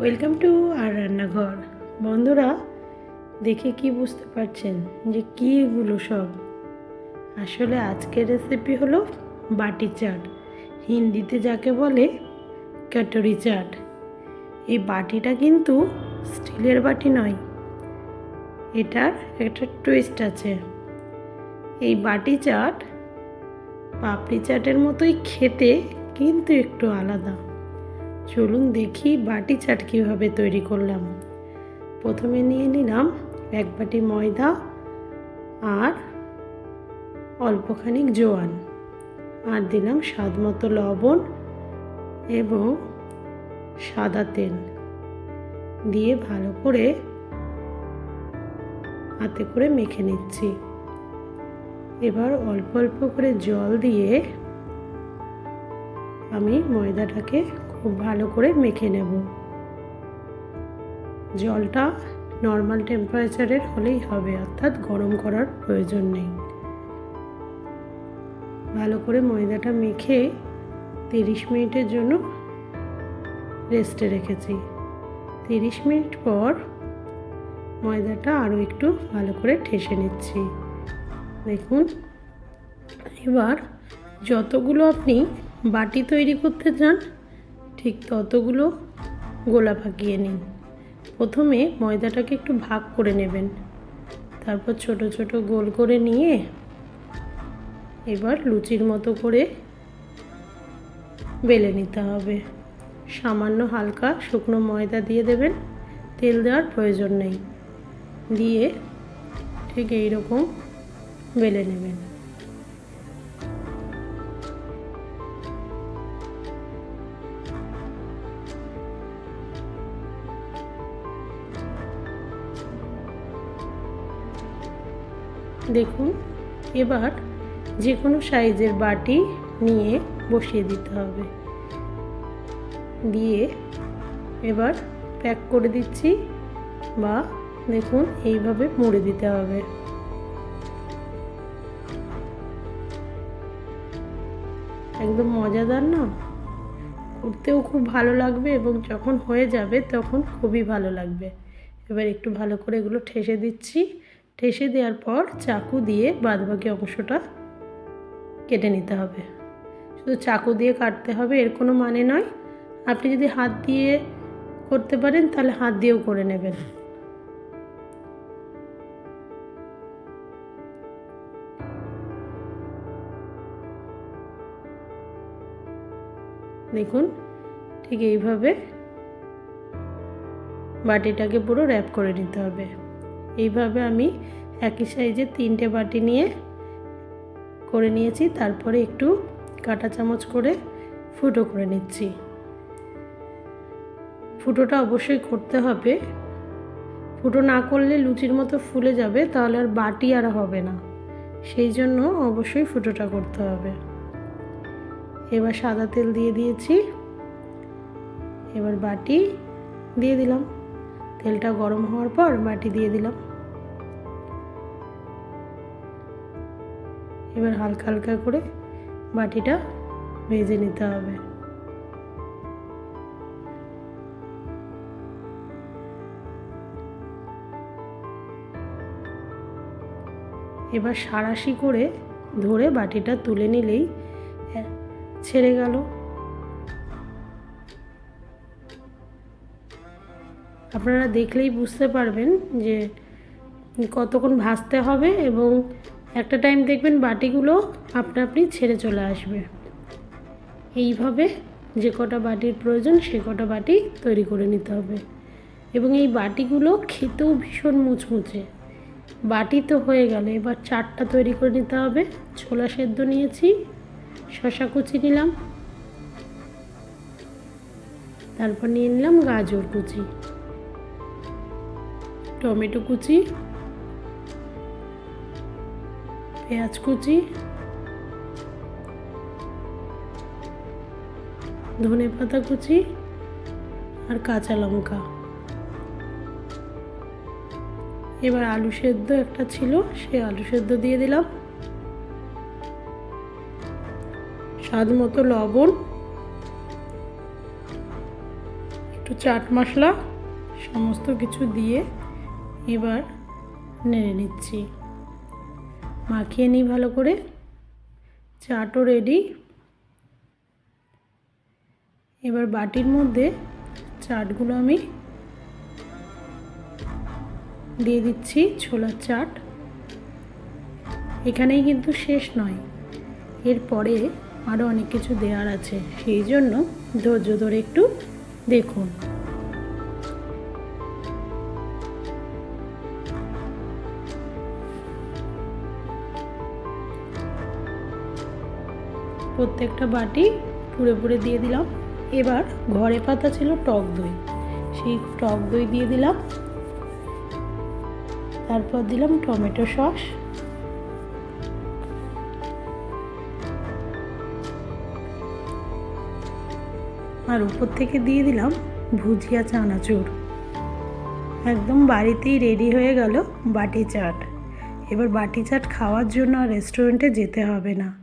Welcome to আর রান্নাঘর। বন্ধুরা, দেখে কি বুঝতে পারছেন যে কী এগুলো সব? আসলে আজকের রেসিপি হলো বাটি চাট। হিন্দিতে যাকে বলে কাটরি চাট। এই বাটিটা কিন্তু স্টিলের বাটি নয়, এটার একটা টুইস্ট আছে। এই বাটি চাট পাপড়ি চাটের মতোই খেতে কিন্তু একটু আলাদা। চলুন দেখি বাটি চাট কীভাবে তৈরি করলাম। প্রথমে নিয়ে নিলাম এক বাটি ময়দা আর অল্পখানিক জোয়ান। আর দিলাম স্বাদ মতো লবণ এবং সাদা তেল। দিয়ে ভালো করে হাতে করে মেখে নিচ্ছি। এবার অল্প অল্প করে জল দিয়ে আমি ময়দাটাকে খুব ভালো করে মেখে নেব। জলটা নর্মাল টেম্পারেচারের হলেই হবে, অর্থাৎ গরম করার প্রয়োজন নেই। ভালো করে ময়দাটা মেখে তিরিশ মিনিটের জন্য রেস্টে রেখেছি। তিরিশ মিনিট পর ময়দাটা আরও একটু ভালো করে ঠেসে নিচ্ছি। দেখুন, এবার যতগুলো আপনি বাটি তৈরি করতে চান ঠিক ততগুলো গোলা পাকিয়ে নিন। প্রথমে ময়দাটাকে একটু ভাগ করে নেবেন। তারপর ছোট ছোট গোল করে নিয়ে এবার লুচির মতো করে বেলে নিতে হবে। সামান্য হালকা শুকনো ময়দা দিয়ে দেবেন। তেল দেওয়ার প্রয়োজন নেই। দিয়ে ঠিক এইরকম বেলে নেবেন। দেখুন, এবার যে কোনো সাইজের বাটি নিয়ে বসিয়ে দিতে হবে। দিয়ে এবার প্যাক করে দিচ্ছি বা দেখুন, এইভাবে মুড়ে দিতে হবে। একদম মজাদার না? করতেও খুব ভালো লাগবে এবং যখন হয়ে যাবে তখন খুবই ভালো লাগবে। এবার একটু ভালো করে এগুলো ঠেসে দিচ্ছি। ঠেসে দেওয়ার পর চাকু দিয়ে বাদবাকি অংশটা কেটে নিতে হবে। শুধু চাকু দিয়ে কাটতে হবে, এর কোনো মানে নয়। আপনি যদি হাত দিয়ে করতে পারেন, তাহলে হাত দিয়েও করে নেবেন। দেখুন, ঠিক এইভাবে বাটিটাকে পুরো র্যাপ করে নিতে হবে। এইভাবে আমি একই সাইজে তিনটে বাটি নিয়ে করে নিয়েছি। তারপরে একটু কাটা চামচ করে ফুটো করে নিচ্ছি। ফুটোটা অবশ্যই করতে হবে। ফুটো না করলে লুচির মতো ফুলে যাবে, তাহলে আর বাটি আর হবে না। সেই জন্য অবশ্যই ফুটোটা করতে হবে। এবার সাদা তেল দিয়ে দিয়েছি। এবার বাটি দিয়ে দিলাম। তেলটা গরম হওয়ার পর মাটি দিয়ে দিলাম। এবার হালকা হালকা করে বাটিটা ভেজে নিতে হবে। এবার সারাশি করে ধরে বাটিটা তুলে নিলেই ছেড়ে গেল। আপনারা দেখলেই বুঝতে পারবেন যে কতক্ষণ ভাজতে হবে এবং একটা টাইম দেখবেন বাটিগুলো আপনা আপনি ছেড়ে চলে আসবে। এইভাবে যে কটা বাটির প্রয়োজন সে কটা বাটি তৈরি করে নিতে হবে। এবং এই বাটিগুলো খেতেও ভীষণ মুচমুচে। বাটি তো হয়ে গেল, এবার চারটা তৈরি করে নিতে হবে। ছোলা সেদ্ধ নিয়েছি শশা কুচি নিলাম, তারপর নিয়ে নিলাম গাজর কুচি। টমেটো কুচি, পেঁয়াজ কুচি, ধনে পাতা কুচি আর কাঁচা লঙ্কা। এবার আলু সেদ্ধ একটা ছিল, সে আলু সেদ্ধ দিয়ে দিলাম। স্বাদ মতো লবণ, একটু চাট মশলা, সমস্ত কিছু দিয়ে এবার নেড়ে নিচ্ছি। মাখিয়ে নিই ভালো করে। চাটও রেডি এবার বাটির মধ্যে চাটগুলো আমি দিয়ে দিচ্ছি ছোলার চাট। এখানেই কিন্তু শেষ নয়। এরপরে আরও অনেক কিছু দেওয়ার আছে। সেই জন্য ধৈর্য ধরে একটু দেখুন। প্রত্যেকটা বাটি পুরে পুরে দিয়ে দিলাম। এবার ঘরে পাতা ছিল টক দই। সেই টক দই দিয়ে দিলাম। তারপর দিলাম টমেটো সস। আর উপর থেকে দিয়ে দিলাম ভুজিয়া চানাচুর। একদম বাড়িতেই রেডি হয়ে গেল বাটি চাট। এবার বাটি চাট খাওয়ার জন্য আর রেস্টুরেন্টে যেতে হবে না।